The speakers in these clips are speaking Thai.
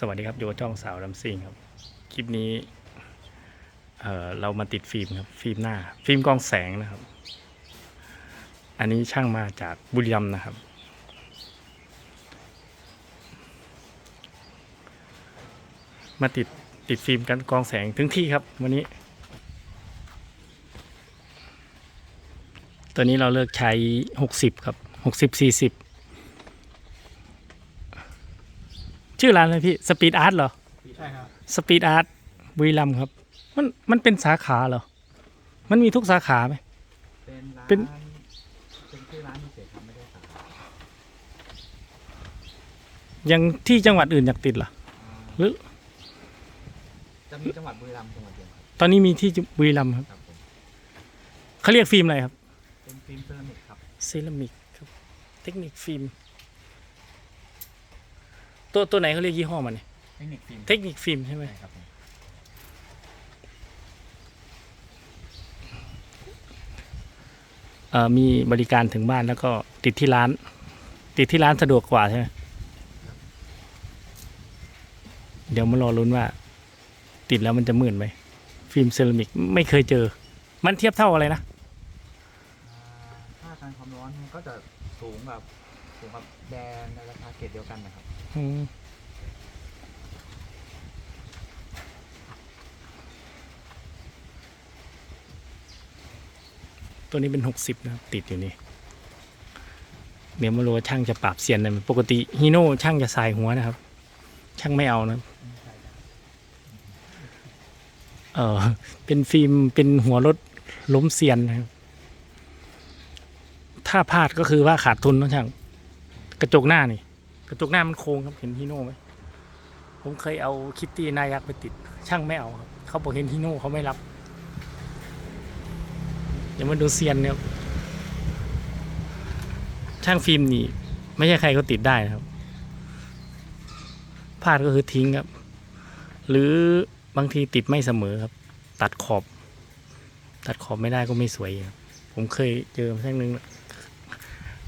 สวัสดีครับอยู่กับช่องสาวลำซิงครับ คลิปนี้เเรามาติดฟิล์มครับ ฟิล์มหน้า ฟิล์มกองแสงนะครับ อันนี้ช่างมาจากบุรีรัมย์นะครับ มาติดติดฟิล์มกันกองแสงถึงที่ครับ วันนี้ ตัวนี้เราเลิกใช้ 60 ครับ 60 40 ชื่อร้านอะไรพี่สปีดอาร์ตเหรอใช่ครับสปีดอาร์ตบุรีรัมย์ครับมันมันเป็นสาขาเหรอ มันมีทุกสาขาไหม เป็นร้านเป็นเป็นชื่อร้านเฉยๆครับไม่ได้สาขายังที่จังหวัดอื่นอยากติดเหรอหรือ จะมีจังหวัดบุรีรัมย์จังหวัดเดียวครับตอนนี้มีที่บุรีรัมย์ครับครับผมเขาเรียกฟิล์มอะไรครับเป็นฟิล์มเซรามิกครับเซรามิกครับ เทคนิคฟิล์ม ตัวตัวไหนเขาเรียกยี่ห้อมันเนี่ยเทคนิคฟิล์มเทคนิคฟิล์มใช่ไหมใช่ครับผมเอ่อมีบริการถึงบ้านแล้วก็ติดที่ร้าน ติดที่ร้านสะดวกกว่าใช่ไหมเดี๋ยวมารอลุ้นว่า ติดแล้วมันจะหมื่นไหมฟิล์มเซรามิกไม่เคยเจอ มันเทียบเท่าอะไรนะอ่าค่าการความร้อนมันก็จะสูงแบบสูงกับแบรนด์ในราคาเกรดเดียวกันนะครับอืม ตัวนี้เป็นหกสิบนะติดอยู่นี่เดี๋ยวมารู้ว่าช่างจะปรับเสียนนะปกติฮีโน่ช่างจะสายหัวนะครับ ช่างไม่เอานะเออเป็นฟิล์มเป็นหัวรถล้มเซียนนะครับ ถ้าพลาดก็คือว่าขาดทุนนะช่าง กระจกหน้านี่ กระจกหน้ามันโค้งครับเห็นฮีโน่ไหมผมเคยเอาคิตตี้นายักไปติด ช่างไม่เอาครับเขาบอกเห็นฮีโน่เขาไม่รับอย่ามาดูเซียนเนี่ยช่างฟิล์มนี่ ไม่ใช่ใครก็ติดได้นะครับพลาดก็คือทิ้งครับ หรือบางทีติดไม่เสมอครับ ตัดขอบ ตัดขอบไม่ได้ก็ไม่สวยครับผมเคยเจอครั้งหนึ่ง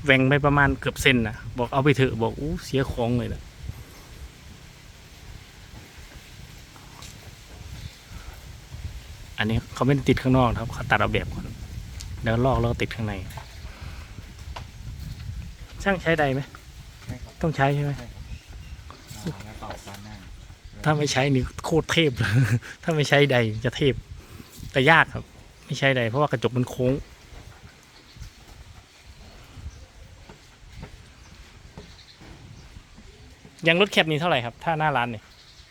แหว่งไปประมาณเกือบเซนนะบอกเอาไปเถอะบอกอู้เสียของเลยนะอันนี้เขาไม่ได้ติดข้างนอกนะครับเขาตัดเอาแบบก่อนแล้วลอกแล้วก็ติดข้างใน ช่างใช้ใดไหมใช่ครับต้องใช้ใช่ไหมใช่ครับอ่าแล้วต่อการหน้าถ้าไม่ใช้นี่โคตรเทพเลยถ้าไม่ใช้ใดจะเทพแต่ยากครับ ไม่ใช้ใดเพราะว่ากระจกมันโค้ง ยังรถแคปนี้เท่าไหร่ครับ ถ้าหน้าร้านเนี่ย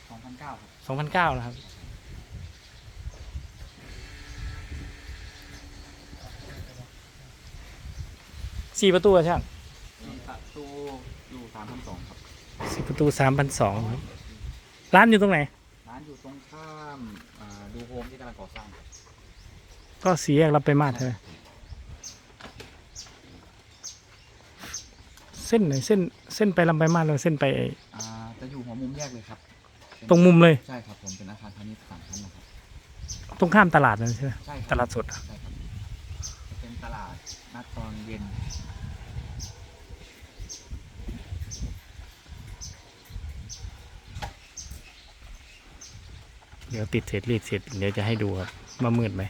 สองพันเก้าครับสองพันเก้านะครับ สี่ประตูอะช่างมีประตูอยู่สามพันสองครับ สี่ประตูสามพันสองครับ ร้านอยู่ตรงไหน ร้านอยู่ตรงข้ามอ่าดูโฮมที่กำลังก่อสร้างครับก็สีแยกรับไปมาดใช่ไหม เส้นไหนเส้นเส้นไปลำไปมาดแล้วเส้นไปไอ้อ่าจะอยู่หัวมุมแยกเลยครับเป็นตรงมุมเลย ใช่ครับผมเป็นอาคารพาณิชย์สามชั้นนะครับตรงข้ามตลาดนั่นใช่ไหมใช่ครับตลาดสดอะใช่ครับเป็นตลาดนัดตอนเย็นเดี๋ยวติดเสร็จรีดเสร็จเดี๋ยวจะให้ดูครับว่ามืดไหม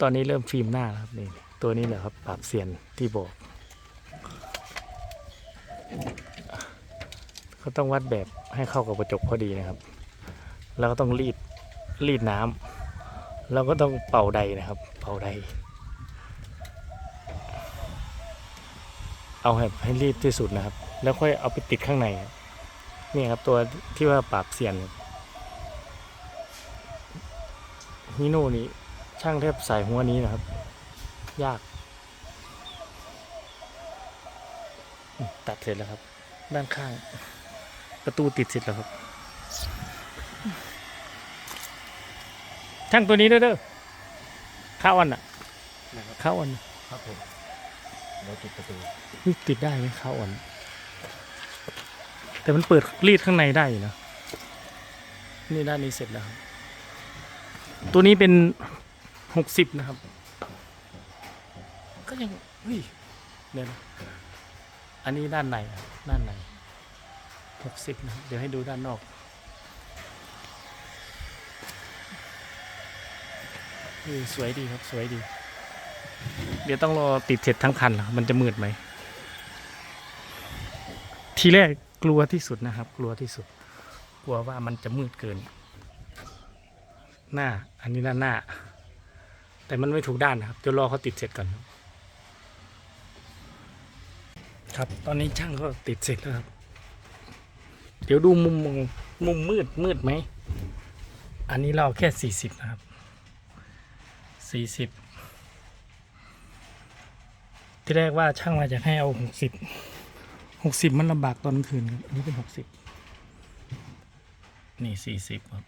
ตอนนี้เริ่มฟิล์มหน้าแล้วครับนี่ ตัวนี้แหละครับปรับเสียนที่บอกเขาต้องวัดแบบให้เข้ากับกระจกพอดีนะครับ แล้วก็ต้องรีดรีดน้ำแล้วก็ต้องเป่าใดนะครับ เป่าใด เอาให้ให้รีดที่สุดนะครับ แล้วค่อยเอาไปติดข้างในนี่ครับตัวที่ว่าปราบเสียนฮิโน่นี้ช่างแทบใส่หัวนี้นะครับ ยากอืมตัดเสร็จแล้วครับ ด้านข้าง ประตูติดเสร็จแล้วครับช่างตัวนี้ด้วยเด้อข้าวอันอะนะครับข้าวอันครับผมเราติดประตูนี่ติดได้ไหมข้าวอันแต่มันเปิดรีดข้างในได้อยู่นะนี่ด้านนี้เสร็จแล้วครับตัวนี้เป็นหกสิบนะครับก็ ยังเฮ้ยเดี๋ยวนะอันนี้ด้านในด้านในหกสิบนะเดี๋ยวให้ดูด้านนอกสวยดีครับ สวยดี เดี๋ยวต้องรอติดเสร็จทั้งคันแล้วมันจะมืดไหม ทีแรกกลัวที่สุดนะครับ กลัวที่สุด กลัวว่ามันจะมืดเกิน หน้า อันนี้ด้านหน้า แต่มันไม่ถูกด้านนะครับเดี๋ยวรอเขาติดเสร็จก่อน ครับ ตอนนี้ช่างก็ติดเสร็จแล้วครับ เดี๋ยวดูมุมมุมมืดมืดไหม อันนี้เราแค่สี่สิบนะครับสี่สิบที่แรกว่าช่างมาจะให้เอาหกสิบหกสิบมันลำบากตอนกลางคืนอันนี้เป็นหกสิบนี่สี่สิบครับ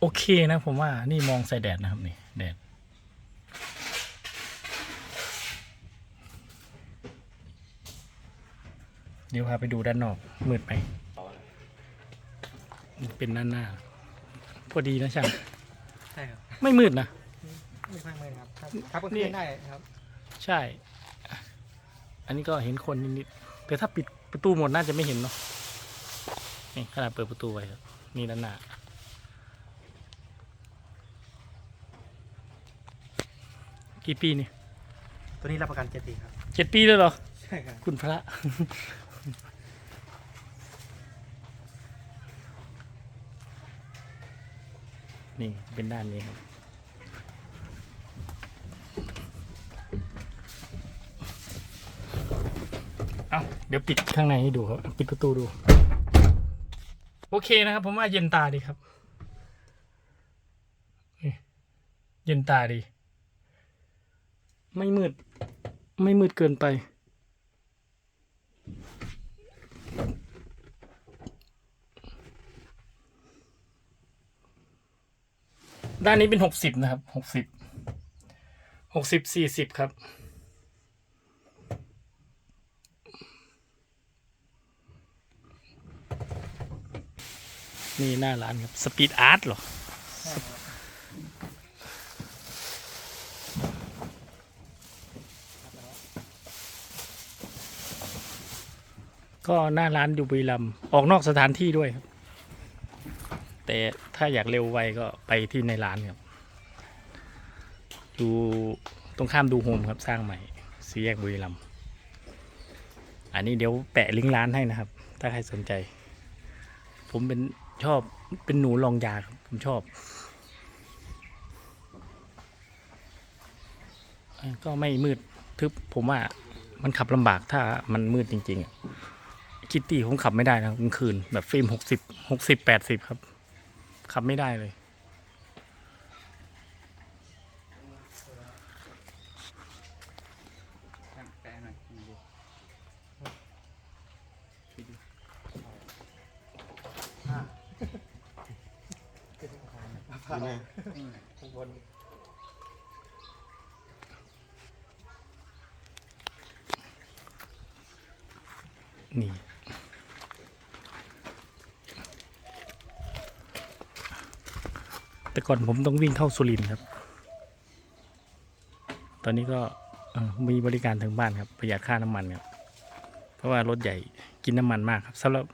โอเคนะผมว่านี่มองใส่แดดนะครับนี่แดดเดี๋ยวพาไปดูด้านนอกมืดไหมเป็นด้านหน้า พอดีนะช่างใช่ครับไม่มืดนะไม่ค่อยมืดครับครับครับก็นี่ขึ้นได้ครับ ใช่ อันนี้ก็เห็นคนนิดๆแต่ถ้าปิดประตูหมดน่าจะไม่เห็นเนาะนี่ขนาดเปิดประตูไว้ครับนี่ด้านหน้า กี่ปีนี่ตัวนี้รับประกันเจ็ดปีครับ เจ็ดปีแล้วเหรอ ใช่ครับ คุณพระ นี่เป็นด้านนี้ครับ เอาเดี๋ยวปิดข้างในให้ดูครับ ปิดประตูดู โอเคนะครับ ผมว่าเย็นตาดีครับนี่เย็นตาดี ไม่มืด ไม่มืดเกินไป ด้านนี้เป็นหกสิบนะครับหกสิบหกสิบสี่สิบครับนี่หน้าร้านครับ สปีดอาร์ตเหรอ ก็หน้าร้านอยู่บุรีรัมย์ออกนอกสถานที่ด้วยครับ แต่ถ้าอยากเร็วไวก็ไปที่ในร้านครับดูตรงข้ามดูโฮมครับสร้างใหม่สีแยกบุรีรัมย์อันนี้เดี๋ยวแปะลิงก์ร้านให้นะครับ ถ้าใครสนใจ ผมเป็นชอบเป็นหนูลองยาครับผมชอบ ก็ไม่มืดทึบผมว่ามันขับลำบากถ้ามันมืดจริง ๆ คิตตี้ผมขับไม่ได้นะกลางคืน แบบฟิล์มหกสิบหกสิบแปดสิบครับ ขับไม่ได้เลย แปะหน่อยข้างบน แต่ก่อนผมต้องวิ่งเข้าสุรินทร์ครับ ตอนนี้ก็มีบริการถึงบ้านครับ ประหยัดค่าน้ำมันครับ เพราะว่ารถใหญ่กินน้ำมันมากครับสำหรับ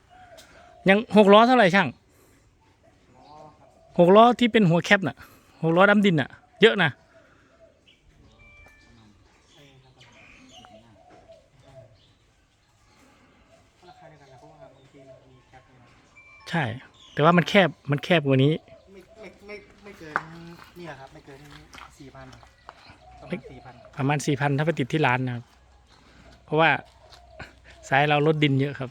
ยังหกล้อเท่าไหร่ช่างหกล้อที่เป็นหัวแคปน่ะหกล้อดำดินน่ะ เยอะนะใช่ แต่ว่ามันแคบมันแคบกว่านี้ ไม่ไม่ไม่ไม่เกินนี่แหละครับ ไม่เกินสี่พัน ประไม่มาณสี่พันประมาณสี่พันถ้าไปติดที่ร้านนะครับ เพราะว่าสายเราลดดินเยอะครับ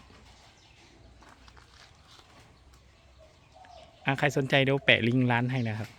อะใครสนใจเดี๋ยวแปะลิงก์ร้านให้นะครับ